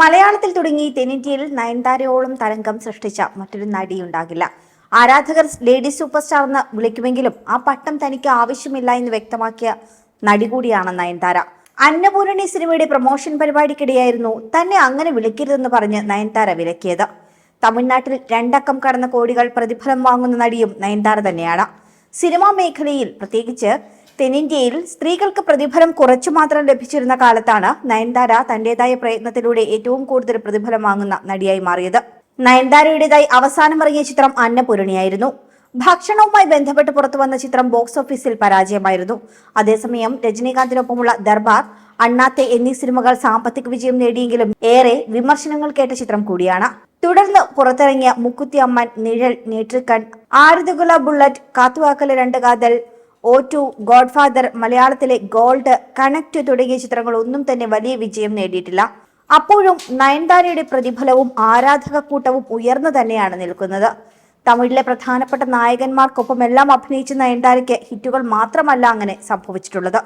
മലയാളത്തിൽ തുടങ്ങി തെന്നിന്ത്യയിൽ നയൻതാരയോളം തരംഗം സൃഷ്ടിച്ച മറ്റൊരു നടിയുണ്ടാകില്ല. ആരാധകർ ലേഡി സൂപ്പർ സ്റ്റാർ എന്ന് വിളിക്കുമെങ്കിലും ആ പട്ടം തനിക്ക് ആവശ്യമില്ല എന്ന് വ്യക്തമാക്കിയ നടി കൂടിയാണ് നയൻതാര. അന്നപൂരണി സിനിമയുടെ പ്രൊമോഷൻ പരിപാടിക്കിടെയായിരുന്നു തന്നെ അങ്ങനെ വിളിക്കരുതെന്ന് പറഞ്ഞ് നയൻതാര വിലക്കിയത്. തമിഴ്നാട്ടിൽ രണ്ടക്കം കടന്ന കോടികൾ പ്രതിഫലം വാങ്ങുന്ന നടിയും നയൻതാര തന്നെയാണ്. സിനിമാ മേഖലയിൽ പ്രത്യേകിച്ച് തെന്നിന്ത്യയിൽ സ്ത്രീകൾക്ക് പ്രതിഫലം കുറച്ചു മാത്രം ലഭിച്ചിരുന്ന കാലത്താണ് നയൻതാര തന്റേതായ പ്രയത്നത്തിലൂടെ ഏറ്റവും കൂടുതൽ പ്രതിഫലം വാങ്ങുന്ന നടിയായി മാറിയത്. നയൻതാരയുടേതായി അവസാനം ഇറങ്ങിയ ചിത്രം അന്നപൂരണിയായിരുന്നു. ഭക്ഷണവുമായി ബന്ധപ്പെട്ട് പുറത്തു വന്ന ചിത്രം ബോക്സ് ഓഫീസിൽ പരാജയമായിരുന്നു. അതേസമയം രജനീകാന്തിനൊപ്പമുള്ള ദർബാർ അണ്ണാത്തെ എന്നീ സിനിമകൾ സാമ്പത്തിക വിജയം നേടിയെങ്കിലും ഏറെ വിമർശനങ്ങൾ കേട്ട ചിത്രം കൂടിയാണ്. തുടർന്ന് പുറത്തിറങ്ങിയ മുക്കുത്തി അമ്മൻ നിഴൽ നേട്രിക്കൺ ആരുതുകുല bullet Kaathuvaakula Rendu Kaadhal O two Godfather മലയാളത്തിലെ ഗോൾഡ് കണക്ട് തുടങ്ങിയ ചിത്രങ്ങൾ ഒന്നും തന്നെ വലിയ വിജയം നേടിയിട്ടില്ല. അപ്പോഴും നയൻതാരയുടെ പ്രതിഫലവും ആരാധക കൂട്ടവും ഉയർന്നു തന്നെയാണ് നിൽക്കുന്നത്. തമിഴിലെ പ്രധാനപ്പെട്ട നായകന്മാർക്കൊപ്പമെല്ലാം അഭിനയിച്ച നയൻതാരയ്ക്ക് ഹിറ്റുകൾ മാത്രമല്ല അങ്ങനെ സംഭവിച്ചിട്ടുള്ളത്.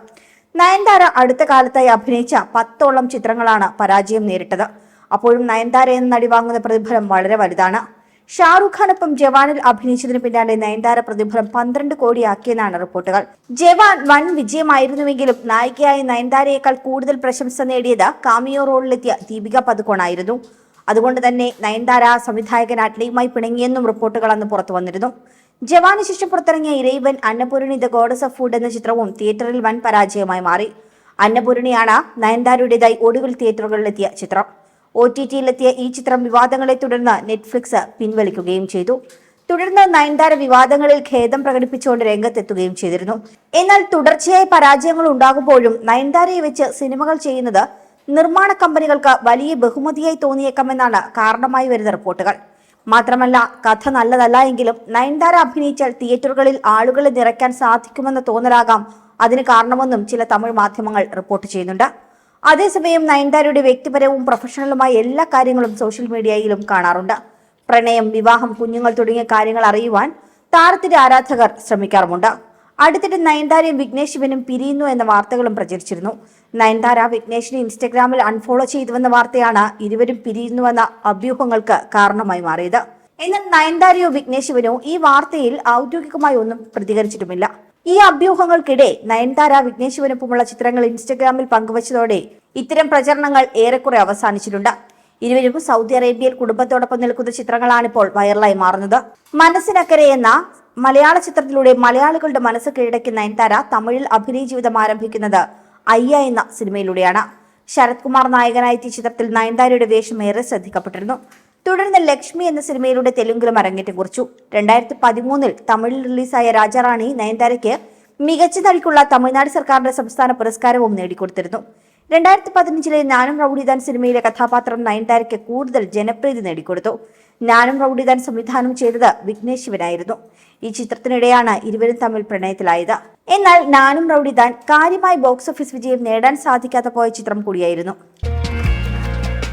നയൻതാര അടുത്ത കാലത്തായി അഭിനയിച്ച പത്തോളം ചിത്രങ്ങളാണ് പരാജയം നേരിട്ടത്. അപ്പോഴും നയൻതാര എന്ന നടി വാങ്ങുന്ന പ്രതിഫലം വളരെ വലുതാണ്. ഷാറുഖ് ഖാനൊപ്പം ജവാനിൽ അഭിനയിച്ചതിന് പിന്നാലെ നയൻതാര പ്രതിഫലം പന്ത്രണ്ട് കോടിയാക്കിയെന്നാണ് റിപ്പോർട്ടുകൾ. ജവാൻ വൻ വിജയമായിരുന്നുവെങ്കിലും നായികയായ നയൻതാരയേക്കാൾ കൂടുതൽ പ്രശംസ നേടിയത് കാമിയോ റോളിലെത്തിയ ദീപിക പതുക്കോണായിരുന്നു അതുകൊണ്ട് തന്നെ നയൻതാര സംവിധായകൻ അറ്റ്ലിയുമായി പിണങ്ങിയെന്നും റിപ്പോർട്ടുകൾ അന്ന് പുറത്തു വന്നിരുന്നു. ജവാന് ശേഷം പുറത്തിറങ്ങിയ Iraivan Annapoorani the goddess of food എന്ന ചിത്രവും തിയേറ്ററിൽ വൻ പരാജയമായി മാറി. അന്നപൂരണിയാണ് നയൻതാരയുടേതായി ഒടുവിൽ തിയേറ്ററുകളിലെത്തിയ ചിത്രം. ഒ ടി ടിയിലെത്തിയ ഈ ചിത്രം വിവാദങ്ങളെ തുടർന്ന് നെറ്റ്ഫ്ലിക്സ് പിൻവലിക്കുകയും ചെയ്തു. തുടർന്ന് നയൻതാര വിവാദങ്ങളിൽ ഖേദം പ്രകടിപ്പിച്ചുകൊണ്ട് രംഗത്തെത്തുകയും ചെയ്തിരുന്നു. എന്നാൽ തുടർച്ചയായ പരാജയങ്ങൾ ഉണ്ടാകുമ്പോഴും നയൻതാരയെ വെച്ച് സിനിമകൾ ചെയ്യുന്നത് നിർമ്മാണ കമ്പനികൾക്ക് വലിയ ബഹുമതിയായി തോന്നിയേക്കാമെന്നാണ് കാരണമായി വരുന്ന റിപ്പോർട്ടുകൾ. മാത്രമല്ല കഥ നല്ലതല്ല എങ്കിലും നയൻതാര അഭിനയിച്ചാൽ തിയേറ്ററുകളിൽ ആളുകളെ നിറയ്ക്കാൻ സാധിക്കുമെന്ന തോന്നലാകാം. അതിന് കാരണമെന്നും ചില തമിഴ് മാധ്യമങ്ങൾ റിപ്പോർട്ട് ചെയ്യുന്നുണ്ട്. അതേസമയം നയൻതാരയുടെ വ്യക്തിപരവും പ്രൊഫഷണലുമായ എല്ലാ കാര്യങ്ങളും സോഷ്യൽ മീഡിയയിലും കാണാറുണ്ട്. പ്രണയം വിവാഹം കുഞ്ഞുങ്ങൾ തുടങ്ങിയ കാര്യങ്ങൾ അറിയുവാൻ താരത്തിന്റെ ആരാധകർ ശ്രമിക്കാറുമുണ്ട്. അടുത്തിടെ നയൻതാരയും വിഘ്നേഷ് ശിവനും പിരിയുന്നു എന്ന വാർത്തകളും പ്രചരിച്ചിരുന്നു. നയൻതാര വിഘ്നേഷിനെ ഇൻസ്റ്റഗ്രാമിൽ അൺഫോളോ ചെയ്തുവെന്ന വാർത്തയാണ് ഇരുവരും പിരിയുന്നുവെന്ന അഭ്യൂഹങ്ങൾക്ക് കാരണമായി മാറിയത്. എന്നാൽ നയൻതാരയോ വിഘ്നേഷ് ശിവനോ ഈ വാർത്തയിൽ ഔദ്യോഗികമായി ഒന്നും പ്രതികരിച്ചിട്ടുമില്ല. ഈ അഭ്യൂഹങ്ങൾക്കിടെ നയൻതാര വിഘ്നേശ്വരനൊപ്പമുള്ള ചിത്രങ്ങൾ ഇൻസ്റ്റഗ്രാമിൽ പങ്കുവച്ചതോടെ ഇത്തരം പ്രചരണങ്ങൾ ഏറെക്കുറെ അവസാനിച്ചിട്ടുണ്ട്. ഇരുവരും സൗദി അറേബ്യയിൽ കുടുംബത്തോടൊപ്പം നിൽക്കുന്ന ചിത്രങ്ങളാണിപ്പോൾ വൈറലായി മാറുന്നത്. മനസ്സിനക്കരെ എന്ന മലയാള ചിത്രത്തിലൂടെ മലയാളികളുടെ മനസ്സ് കീഴടക്കി നയൻതാര തമിഴിൽ അഭിനയ ജീവിതം ആരംഭിക്കുന്നത് അയ്യ എന്ന സിനിമയിലൂടെയാണ്. ശരത്കുമാർ നായകനായെത്തിയ ചിത്രത്തിൽ നയൻതാരയുടെ വേഷം ഏറെ ശ്രദ്ധിക്കപ്പെട്ടിരുന്നു. തുടർന്ന് ലക്ഷ്മി എന്ന സിനിമയിലൂടെ തെലുങ്കിലും അരങ്ങേറ്റം കുറിച്ചു. രണ്ടായിരത്തി പതിമൂന്നിൽ തമിഴിൽ റിലീസായ രാജാറാണി നയൻതാരയ്ക്ക് മികച്ച നടിക്കുള്ള തമിഴ്നാട് സർക്കാരിന്റെ സംസ്ഥാന പുരസ്കാരവും നേടിക്കൊടുത്തിരുന്നു. രണ്ടായിരത്തി പതിനഞ്ചിലെ നാനും റൌഡിദാൻ സിനിമയിലെ കഥാപാത്രം നയൻതാരയ്ക്ക് കൂടുതൽ ജനപ്രീതി നേടിക്കൊടുത്തു. നാനും റൌഡിദാൻ സംവിധാനം ചെയ്തത് വിഘ്നേഷ് ശിവനായിരുന്നു. ഈ ചിത്രത്തിനിടെയാണ് ഇരുവരും തമ്മിൽ പ്രണയത്തിലായത്. എന്നാൽ നാനും റൌഡിദാൻ കാര്യമായി ബോക്സ് ഓഫീസ് വിജയം നേടാൻ സാധിക്കാതെ പോയ ചിത്രം കൂടിയായിരുന്നു.